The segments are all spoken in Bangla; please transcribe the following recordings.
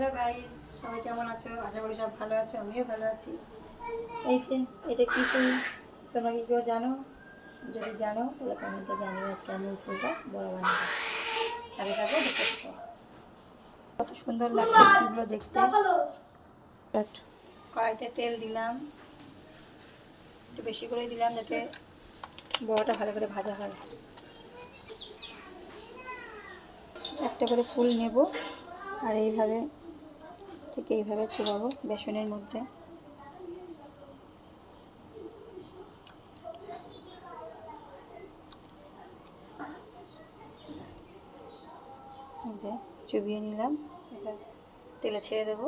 হ্যালো গাইস, সবাই কেমন আছো? আশা করি সব ভালো আছো, আমিও ভালো আছি। এই যে, এটা কী ফুল তোমরা কি কেউ জানো? যদি জানো, তাহলে কমেন্টে জানিও আজকে আমি ফুলটা বড় বানাবো। সাথে দেখতে কত সুন্দর লাগছে ফুলগুলো দেখতে। কড়াইতে তেল দিলাম। একটু বেশি করে দিলাম যাতে বড়টা ভালো করে ভাজা হয়। একটা করে ফুল নেব। আর এইভাবে ঠিক এইভাবে চুবাবো বেসনের মধ্যে। যে চুবিয়ে নিলাম, এটা তেলে ছেড়ে দেবো।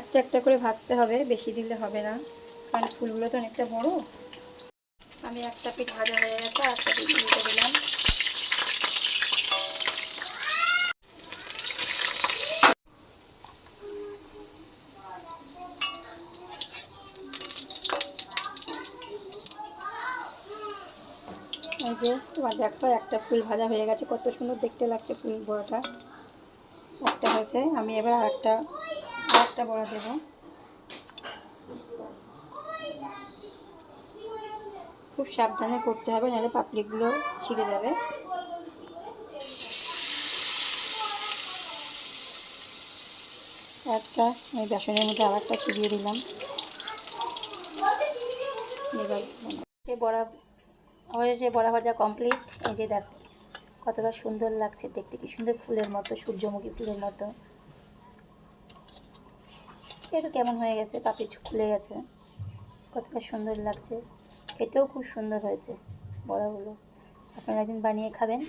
একটা একটা করে ভাজতে হবে, বেশি দিলে হবে না। কারণ ফুলগুলো তো অনেকটা বড়। আমি একটা পিঠ ভাজা হয়ে গেছে, আর একটা পিঠ উল্টে দিলাম। এই যে দেখো, একটা ফুল ভাজা হয়ে গেছে। কত সুন্দর দেখতে লাগছে ফুল, বড়াটা। একটা হয়েছে, আমি এবার আর একটা একটা বড়া দেবো। খুব সাবধানে করতে হবে, নাহলে পাপড়িগুলো ছিঁড়ে যাবে। একটা, আমি বেসনের মধ্যে আর একটা চিবিয়ে দিলাম। সে বড়া হয়েছে বড়া ভাজা কমপ্লিট এই যে দেখ, কতটা সুন্দর লাগছে দেখতে, কি সুন্দর ফুলের মতো, সূর্যমুখী ফুলের মতো। এটা কেমন হয়ে গেছে? পাপড়ি খুলে গেছে। কতটা সুন্দর লাগছে। খেতেও খুব সুন্দর হয়েছে বড়াগুলো আপনারা একদিন বানিয়ে খাবেন।